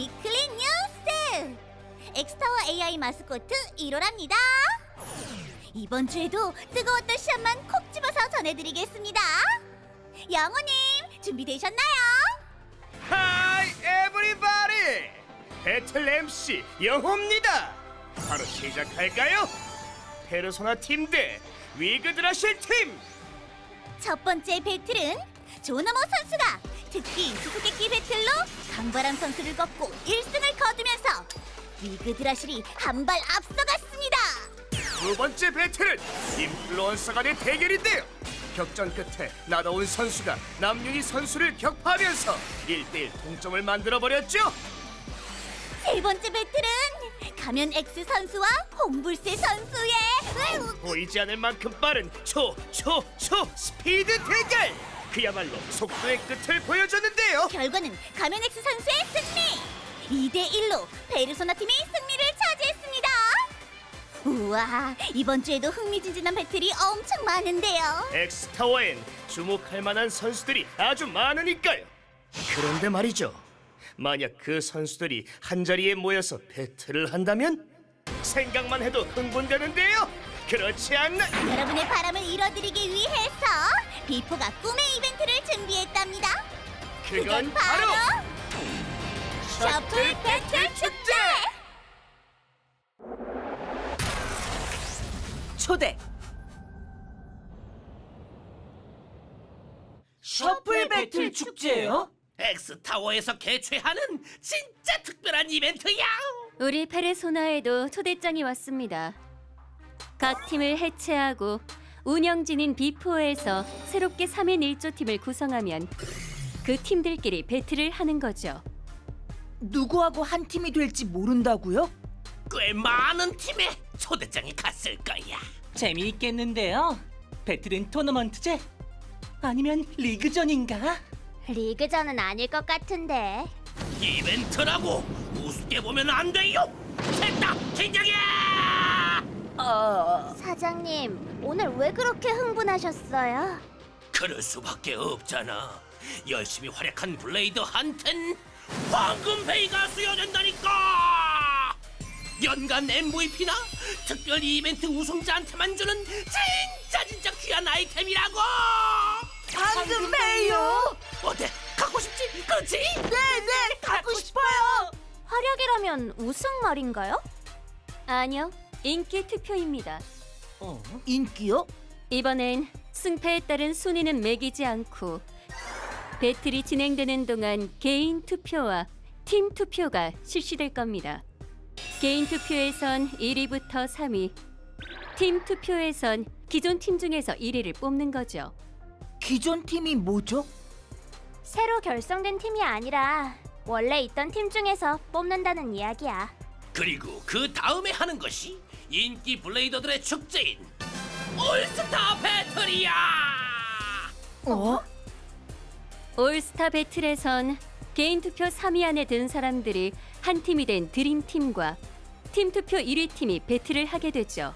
위클리 뉴스! 엑스타워 AI 마스코트 1호랍니다. 이번 주에도 뜨거웠던 시합만 콕 집어서 전해드리겠습니다. 영호님 준비되셨나요? 하이 에브리바디 배틀 MC 영호입니다 바로 시작할까요? 페르소나 팀 대 위그드라실 팀 첫 번째 배틀은 조너모 선수가 특기 수수께끼 배틀로 강바람 선수를 꺾고 1승을 거두면서 위그 드라실이 한 발 앞서갔습니다. 두 번째 배틀은 인플루언서 간의 대결인데요. 격전 끝에 나다운 선수가 남윤희 선수를 격파하면서 1대1 동점을 만들어버렸죠. 세 번째 배틀은 가면 X 선수와 홍불새 선수의 보이지 않을 만큼 빠른 초, 초, 초 스피드 대결 그야말로 속도의 끝을 보여줬는데요 결과는 가면 X 선수의 승리! 2대 1로 페르소나 팀이 승리를 차지했습니다. 우와, 이번 주에도 흥미진진한 배틀이 엄청 많은데요. 엑스타워엔 주목할 만한 선수들이 아주 많으니까요. 그런데 말이죠. 만약 그 선수들이 한 자리에 모여서 배틀을 한다면 생각만 해도 흥분되는데요. 그렇지 않나? 여러분의 바람을 이뤄드리기 비포가 꿈의 이벤트를 준비했답니다. 그건 바로 셔플 배틀 축제! 초대 셔플 배틀 축제요? 엑스타워에서 개최하는 진짜 특별한 이벤트야. 우리 페르소나에도 초대장이 왔습니다. 각 팀을 해체하고 운영진인 비포에서 새롭게 3인 1조 팀을 구성하면 그 팀들끼리 배틀을 하는 거죠. 누구하고 한 팀이 될지 모른다고요? 꽤 많은 팀에 초대장이 갔을 거야. 재미있겠는데요. 배틀은 토너먼트제? 아니면 리그전인가? 리그전은 아닐 것 같은데. 이벤트라고 우습게 보면 안 돼요. 됐다, 긴장해. 아, 사장님, 오늘 왜 그렇게 흥분하셨어요? 그럴 수밖에 없잖아. 열심히 활약한 블레이드 한텐 황금페이가 수여된다니까. 연간 MVP나 특별 이벤트 우승자한테만 주는 진짜 진짜 귀한 아이템이라고. 방금 매요. 어때? 갖고 싶지? 그렇지? 네네 갖고 싶어요. 활약이라면 우승 말인가요? 아니요, 인기 투표입니다. 어? 인기요? 이번엔 승패에 따른 순위는 매기지 않고 배틀이 진행되는 동안 개인 투표와 팀 투표가 실시될 겁니다. 개인 투표에선 1위부터 3위, 팀 투표에선 기존 팀 중에서 1위를 뽑는 거죠. 기존 팀이 뭐죠? 새로 결성된 팀이 아니라 원래 있던 팀 중에서 뽑는다는 이야기야. 그리고 그 다음에 하는 것이 인기 블레이더들의 축제인 올스타 배틀이야. 어? 올스타 배틀에선 개인 투표 3위 안에 든 사람들이 한 팀이 된 드림 팀과 팀 투표 1위 팀이 배틀을 하게 되죠.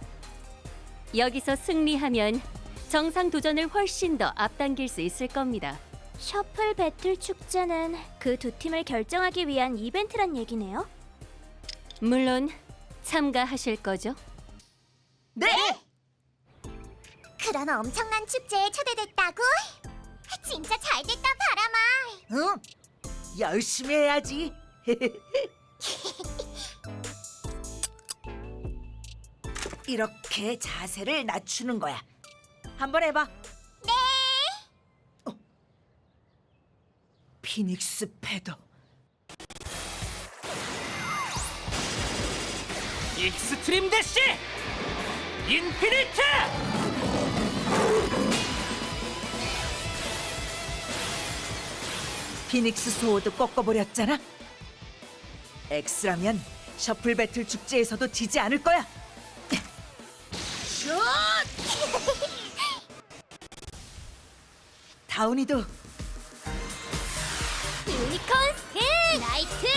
여기서 승리하면 정상 도전을 훨씬 더 앞당길 수 있을 겁니다. 셔플 배틀 축제는 그 두 팀을 결정하기 위한 이벤트란 얘기네요. 물론 참가하실 거죠? 네. 그런 엄청난 축제에 초대됐다고? 진짜 잘됐다 바람아. 응. 열심히 해야지. 이렇게 자세를 낮추는 거야. 한번 해봐. 네. 어. 피닉스 패더. 익스트림 대시! 인피니트! 피닉스 소호도 꺾어버렸잖아. X라면 셔플 배틀 축제에서도 지지 않을 거야. 다운이도. 유니콘 스킬 나이트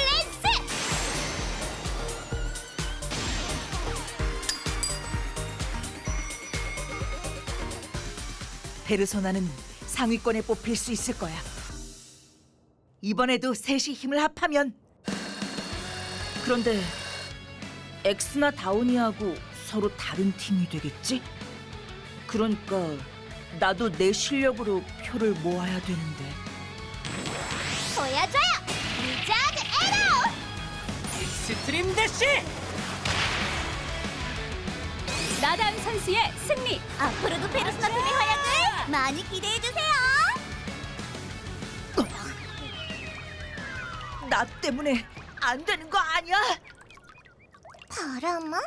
페르소나는 상위권에 뽑힐 수 있을 거야. 이번에도 셋이 힘을 합하면 그런데 엑스나 다운이하고 서로 다른 팀이 되겠지? 그러니까 나도 내 실력으로 표를 모아야 되는데. 보여줘요! 리자드 에러! 스트림 대시! 나다운 선수의 승리. 앞으로도 페르소나 팀의 활약을 많이 기대해 주세요. 나 때문에 안 되는 거 아니야? 바람아?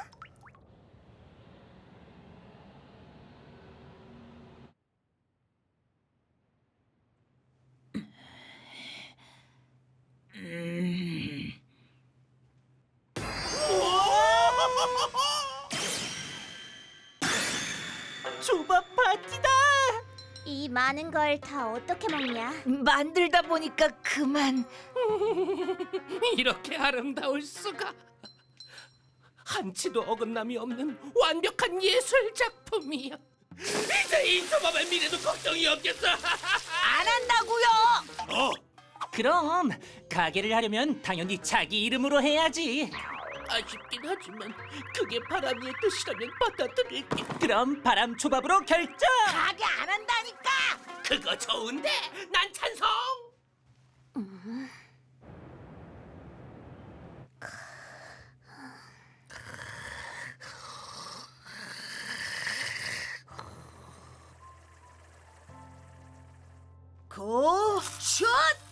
많은 걸 다 어떻게 먹냐? 만들다 보니까 그만. 이렇게 아름다울 수가. 한치도 어긋남이 없는 완벽한 예술 작품이야. 이제 이 조밥의 미래도 걱정이 없겠어. 안 한다고요. 어, 그럼 가게를 하려면 당연히 자기 이름으로 해야지. 아쉽긴 하지만 그게 바람이의 뜻이라면 받아들일게. 그럼 바람 초밥으로 결정. 가게 안 한다니까. 그거 좋은데 난 찬성. 고 슛! 슛!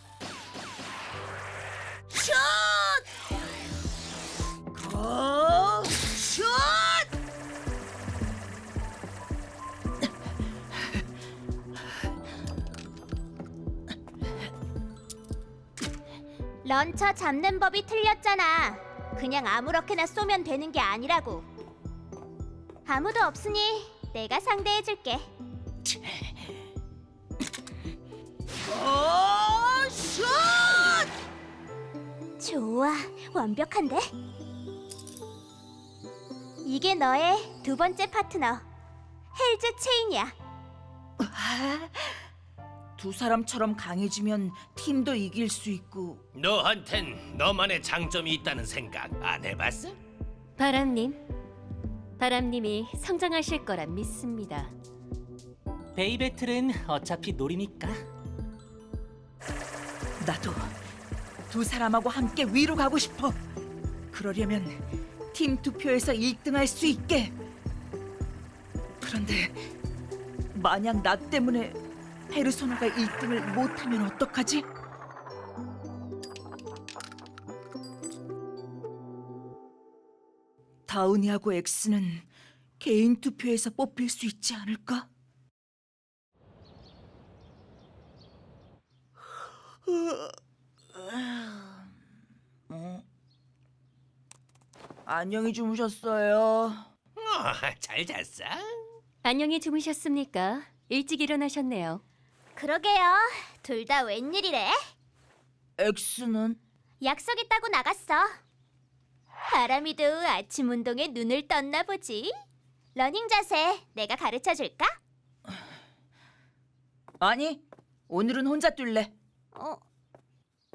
런처 잡는 법이 틀렸잖아. 그냥 아무렇게나 쏘면 되는 게 아니라고. 아무도 없으니 내가 상대해 줄게. 고 슛! 좋아, 완벽한데? 이게 너의 두 번째 파트너, 헬즈 체인이야. 두 사람처럼 강해지면 팀도 이길 수 있고 너한텐 너만의 장점이 있다는 생각 안 해봤어? 바람님. 바람님이 성장하실 거라 믿습니다. 베이배틀은 어차피 놀이니까. 나도 두 사람하고 함께 위로 가고 싶어. 그러려면 팀 투표에서 1등할 수 있게. 그런데 만약 나 때문에 페르소나가 1등을 못하면 어떡하지? 다운이하고 엑스는 개인 투표에서 뽑힐 수 있지 않을까? 어? 안녕히 주무셨어요. 어, 잘 잤어? 안녕히 주무셨습니까? 일찍 일어나셨네요. 그러게요. 둘 다 웬일이래? 엑스는 약속 있다고 나갔어. 바람이도 아침 운동에 눈을 떴나 보지. 러닝 자세 내가 가르쳐 줄까? 아니 오늘은 혼자 뛸래. 어,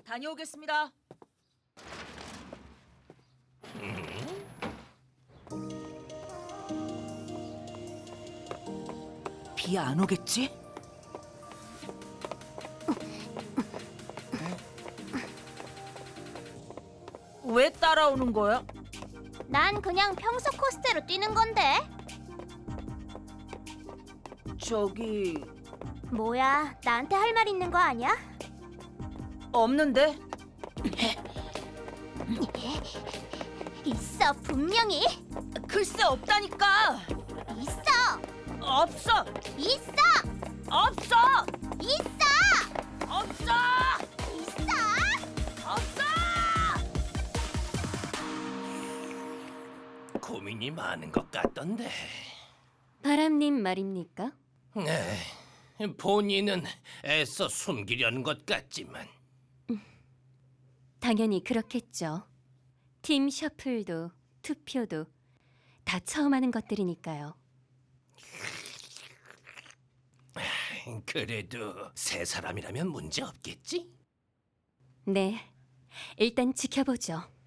다녀오겠습니다. 비 안 오겠지? 왜 따라오는 거야? 난 그냥 평소 코스대로 뛰는 건데. 저기 뭐야, 나한테 할 말 있는 거 아니야? 없는데 있어, 분명히. 글쎄 없다니까 있어, 없어 있어, 없어 고민이 많은 것 같던데. 바람님 말입니까? 에이, 본인은 애써 숨기려는 것 같지만 당연히 그렇겠죠. 팀 셔플도 투표도 다 처음 하는 것들이니까요. 그래도 세 사람이라면 문제 없겠지? 네. 일단 지켜보죠.